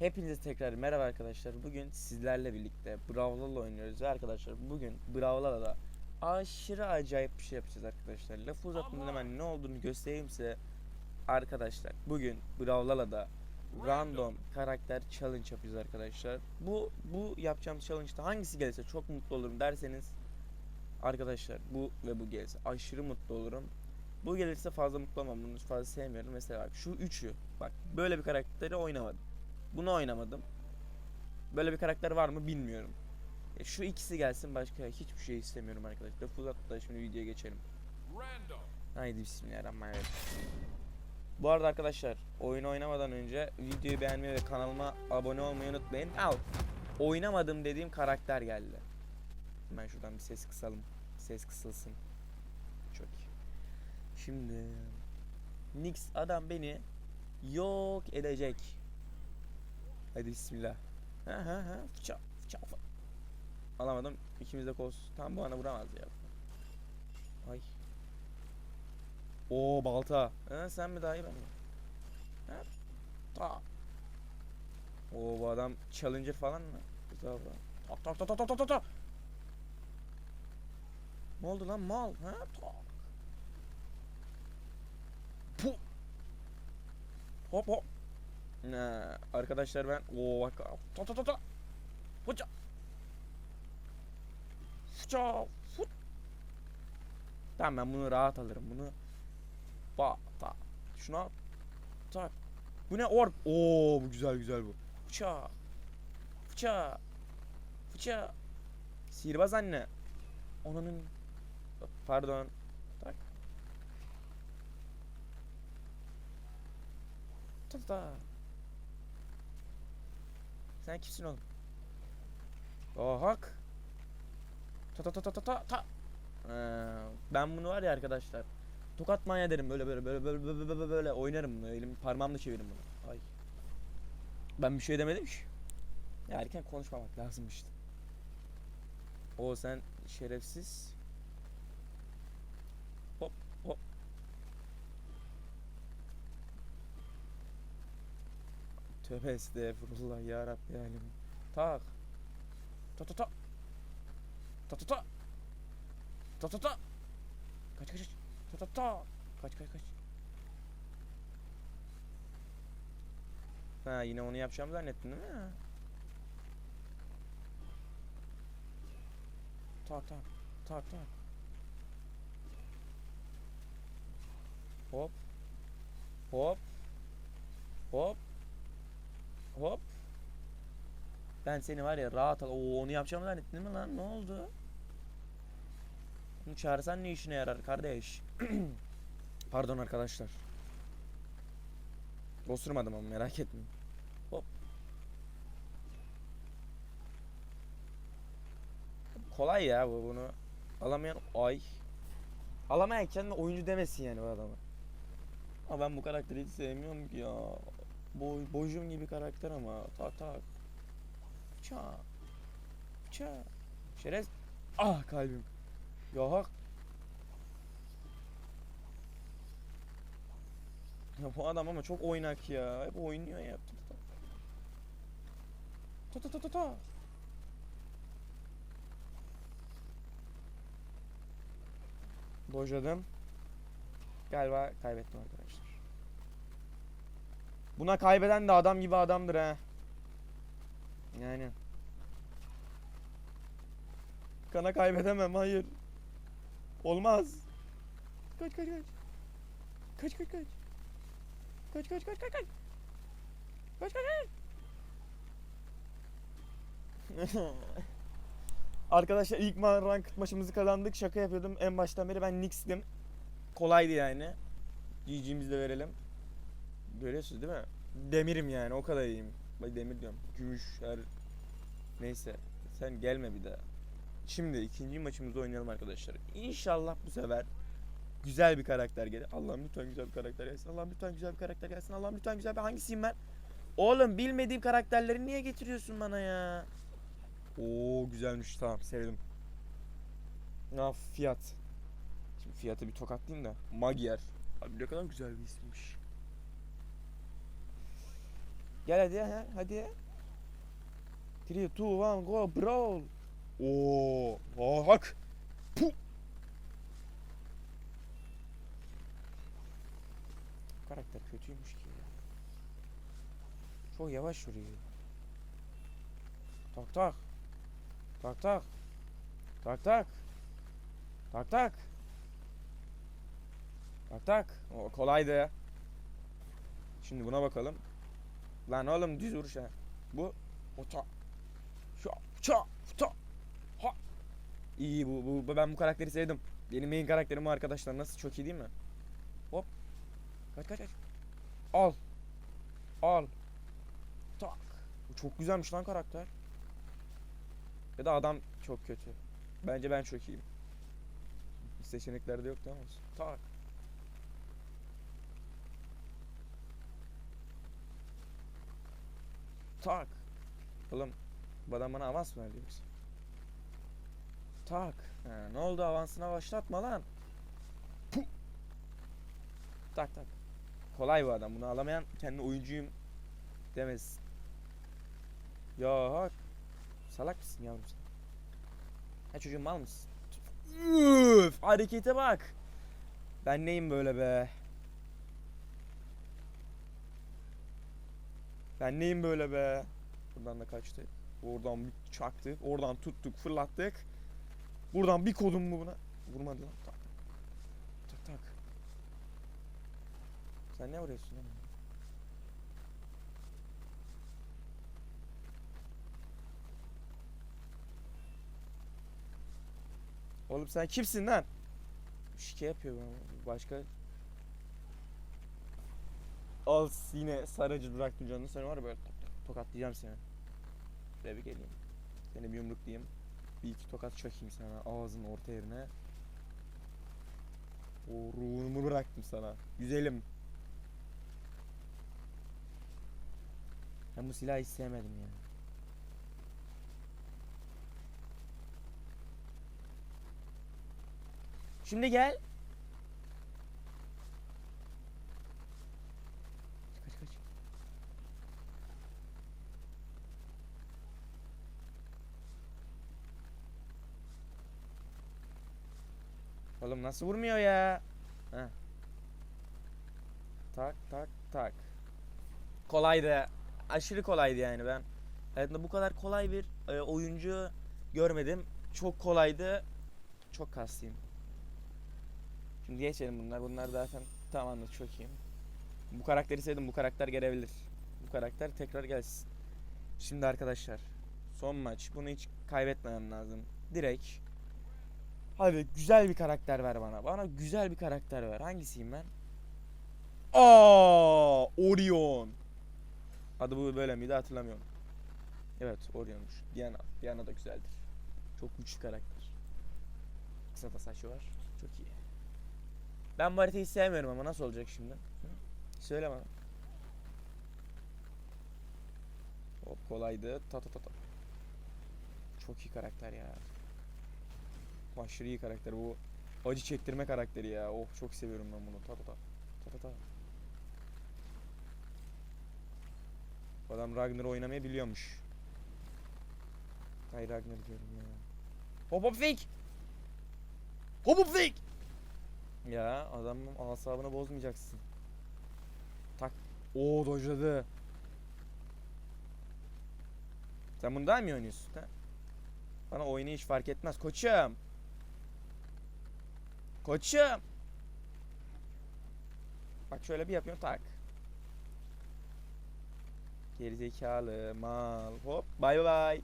Hepinize tekrar merhaba arkadaşlar. Bugün sizlerle birlikte Brawlhalla oynuyoruz ve arkadaşlar bugün Brawlhalla'da aşırı acayip bir şey yapacağız arkadaşlar. Lafı uzatmadan hemen ne olduğunu göstereyim size. Arkadaşlar bugün Brawlhalla'da random karakter challenge yapacağız arkadaşlar. Bu bu yapacağım challenge'da hangisi gelirse çok mutlu olurum derseniz arkadaşlar bu ve bu gelirse aşırı mutlu olurum. Bu gelirse fazla mutlu olmam. Bunu fazla sevmiyorum. Mesela bak şu üçü. Bak böyle bir karakteri oynamadım. Bunu oynamadım. Böyle bir karakter var mı bilmiyorum. E, şu ikisi gelsin başka hiçbir şey istemiyorum arkadaşlar. Lafı uzatmadan şimdi videoya geçelim. Haydi bismillahirrahmanirrahim. Bu arada arkadaşlar oyun oynamadan önce videoyu beğenmeyi ve kanalıma abone olmayı unutmayın. Al. Oynamadım dediğim karakter geldi. Hemen şuradan bir ses kısalım. Ses kısılsın. Çok iyi. Şimdi Nix adam beni yok edecek. Hadi bismillah. Ha ha ha. Fıça fıça fı- Alamadım. İkimiz de kos. Tam bu ana vuramaz ya. Ay. Oo balta. Ha, sen mi daha iyi ben mi? Ha? Ta. Oo bu adam challenger falan mı? Güzel bu. Tak tak tak tak tak tak tak. Ne oldu lan mal? Ha? Tak. Puh. Hop hop. Ne? Arkadaşlar ben o bak ta ta ta ta. Fıça. Fıça. Fut. Tamam ben bunu rahat alırım. Bunu ba ta. Şuna tak. Bu ne orb? Oo bu güzel güzel bu. Fıça. Fıça. Fıça. Sihirbaz anne. Onun pardon. Tak. Ta ta ta. Sen kimsin oğlum? Aa hak. Ta ta ta ta ta ta ta. Ee, ben bunu var ya arkadaşlar. Tokat manya derim böyle böyle böyle böyle böyle böyle, böyle oynarım bunu. Elim parmağımla çeviririm bunu. Ay. Ben bir şey demedim ki. Ya erken konuşmamak lazımmıştı. O sen şerefsiz. Hop hop. Tövbe estağfurullah ya Rabbi halim. Tak. Ta ta ta. Ta ta ta. Ta ta ta. Kaç kaç kaç. Ta ta ta. Kaç kaç kaç. Ha yine onu yapacağımı zannettin değil mi? Tak tak. Tak tak. Hop. Hop. Hop. Hop. Ben seni var ya rahat al. Oo onu yapacağımı zannettin mi lan? Ne oldu? Bunu çağırsan ne işine yarar kardeş? Pardon arkadaşlar. Osurmadım ama merak etmeyin. Hop. Kolay ya bu bunu. Alamayan ay. Alamayan kendine oyuncu demesin yani bu adama. Ama ben bu karakteri hiç sevmiyorum ki ya. Boy, bojum gibi karakter ama. Tak tak. Fıça. Fıça. Şerez. Ah kalbim. Ya. Ya bu adam ama çok oynak ya. Hep oynuyor ya. Ta ta ta ta ta. Dojladım. Galiba kaybettim arkadaşlar. Buna kaybeden de adam gibi adamdır ha. Yani. Kana kaybedemem hayır. Olmaz. Kaç kaç kaç. Kaç kaç kaç. Kaç kaç kaç kaç kaç. Kaç kaç kaç. Arkadaşlar ilk rank maçımızı kazandık. Şaka yapıyordum. En baştan beri ben Nix'tim. Kolaydı yani. GG'mizi de verelim. Görüyorsunuz değil mi? Demirim yani o kadar iyiyim. Bak demir diyorum. Gümüş her neyse. Sen gelme bir daha. Şimdi ikinci maçımızı oynayalım arkadaşlar. İnşallah bu sefer güzel bir karakter gelir. Allah'ım lütfen güzel bir karakter gelsin. Allah'ım lütfen güzel bir karakter gelsin. Allah'ım lütfen güzel bir hangisiyim ben? Oğlum bilmediğim karakterleri niye getiriyorsun bana ya? Oo güzelmiş tamam sevdim. Ya fiyat. Şimdi fiyatı bir tokatlayayım da. Magyar. Abi ne kadar güzel bir isimmiş. Gel hadi ha hadi. 3 2 1 go brawl. Oo, oh, hak. Puh. Karakter kötüymüş ki ya. Çok yavaş yürüyor. Tak tak. Tak tak. Tak tak. Tak tak. Tak tak. O kolaydı. Şimdi buna bakalım. Lan oğlum düz vuruş ha. Bu. Ota. Şa. Ça. Ta. Ha. İyi bu, bu. Ben bu karakteri sevdim. Benim main karakterim bu arkadaşlar. Nasıl? Çok iyi değil mi? Hop. Kaç kaç kaç. Al. Al. Tak. Bu çok güzelmiş lan karakter. Ya da adam çok kötü. Bence ben çok iyiyim. Seçeneklerde yoktu ama. Tak. Tak. Oğlum adam bana avans mı verdi yoksa? Tak. Ha, ne oldu avansına başlatma lan. Puh. Tak tak. Kolay bu adam. Bunu alamayan kendi oyuncuyum demez. Ya. Salak mısın yavrum sen? Ha çocuğum mal mısın? Üf, harekete bak. Ben neyim böyle be? Ben neyim böyle be? Buradan da kaçtı. Oradan bir çaktık. Oradan tuttuk, fırlattık. Buradan bir kodum mu buna? Vurmadı lan. Tak. Tak tak. Sen ne vuruyorsun lan? Oğlum sen kimsin lan? Şike yapıyor bana. Başka Al yine sarıcı bıraktım canını sen var ya böyle tok tok tokatlayacağım seni. Buraya bir geleyim. Seni bir yumruklayayım. Bir iki tokat çakayım sana ağzın orta yerine. O ruhumu bıraktım sana. Güzelim. Ben bu silahı hiç sevmedim ya. Şimdi gel. Oğlum nasıl vurmuyor ya? Heh. Tak tak tak. Kolaydı. Aşırı kolaydı yani ben. Hayatımda bu kadar kolay bir e, oyuncu görmedim. Çok kolaydı. Çok kaslıyım. Şimdi geçelim bunlar. Bunlar zaten tamamdır çok iyi. Bu karakteri sevdim. Bu karakter gelebilir. Bu karakter tekrar gelsin. Şimdi arkadaşlar son maç. Bunu hiç kaybetmemem lazım. Direkt Hadi güzel bir karakter ver bana. Bana güzel bir karakter ver. Hangisiyim ben? Aa, Orion. Adı bu böyle miydi hatırlamıyorum. Evet, Orion'muş. Diana. Diana da güzeldir. Çok güçlü karakter. Kısa da saçı var. Çok iyi. Ben bu haritayı sevmiyorum ama nasıl olacak şimdi? Hı? Söyle bana. Hop kolaydı. Ta ta ta ta. Çok iyi karakter ya. Aşırı iyi karakter bu. Acı çektirme karakteri ya. Oh çok seviyorum ben bunu. Ta ta ta. Ta ta ta. Adam Ragnar oynamayı biliyormuş. Hay Ragnar diyorum ya. Hop hop fake. Hop hop fake. Ya adamın asabını bozmayacaksın. Tak. Oo dojladı. Sen bunu daha mı oynuyorsun? Ha? Bana oyunu hiç fark etmez koçum. Koçum. Bak şöyle bir yapıyorum tak. Gerizekalı mal hop bay bay.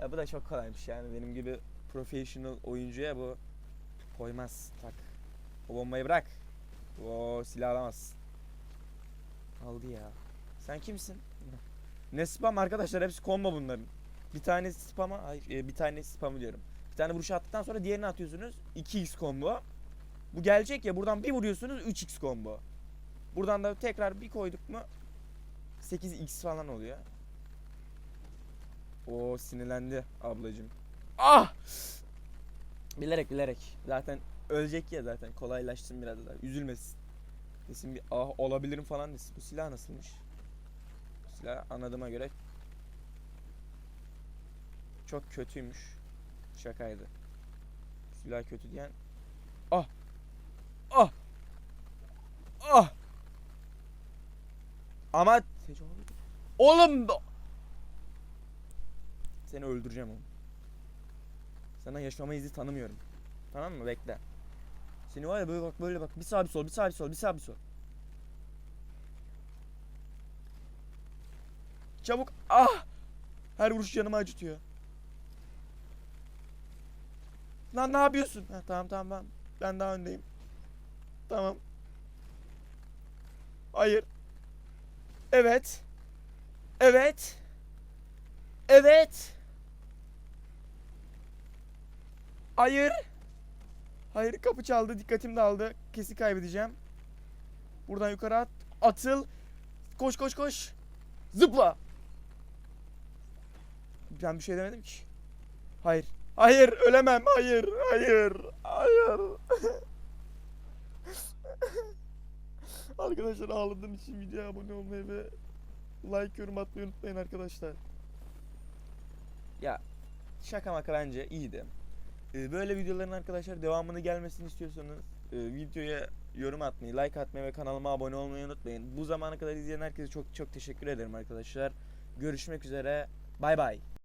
Ya bu da çok kolaymış yani benim gibi professional oyuncuya bu koymaz tak. O bombayı bırak. O silah alamaz. Aldı ya. Sen kimsin? Ne spam arkadaşlar hepsi combo bunların. Bir tane spam'a hayır e, bir tane spamı diyorum. Bir tane vuruş attıktan sonra diğerini atıyorsunuz. 2x combo. Bu gelecek ya buradan bir vuruyorsunuz 3x combo. Buradan da tekrar bir koyduk mu 8x falan oluyor. O sinirlendi ablacım. Ah! Bilerek bilerek. Zaten ölecek ya zaten. Kolaylaşsın biraz daha. Üzülmesin. Desin bir ah olabilirim falan desin. Bu silah nasılmış? silah. Anladığıma göre çok kötüymüş. Şakaydı. Silah kötü diyen! Ah! Ah! Ama Oğlum Seni öldüreceğim oğlum. Sana yaşama izni tanımıyorum. Tamam mı? Bekle. Seni var ya böyle bak böyle bak. Bir sağ bir sol, bir sağ bir sol, bir sağ bir sol. Çabuk. Ah! Her vuruş canımı acıtıyor. Lan ne yapıyorsun? Ha, tamam tamam ben, ben daha öndeyim. Tamam. Hayır. Evet. Evet. Evet. Hayır. Hayır kapı çaldı. Dikkatim dağıldı. Kesin kaybedeceğim. Buradan yukarı at. Atıl. Koş koş koş. Zıpla. Ben bir şey demedim ki. Hayır. Hayır ölemem. Hayır. Hayır. Hayır. arkadaşlar ağladığım için videoya abone olmayı ve like yorum atmayı unutmayın arkadaşlar. Ya şaka maka bence iyiydi. Ee, Böyle videoların arkadaşlar devamını gelmesini istiyorsanız e, videoya yorum atmayı, like atmayı ve kanalıma abone olmayı unutmayın. Bu zamana kadar izleyen herkese çok çok teşekkür ederim arkadaşlar. Görüşmek üzere. Bay bay.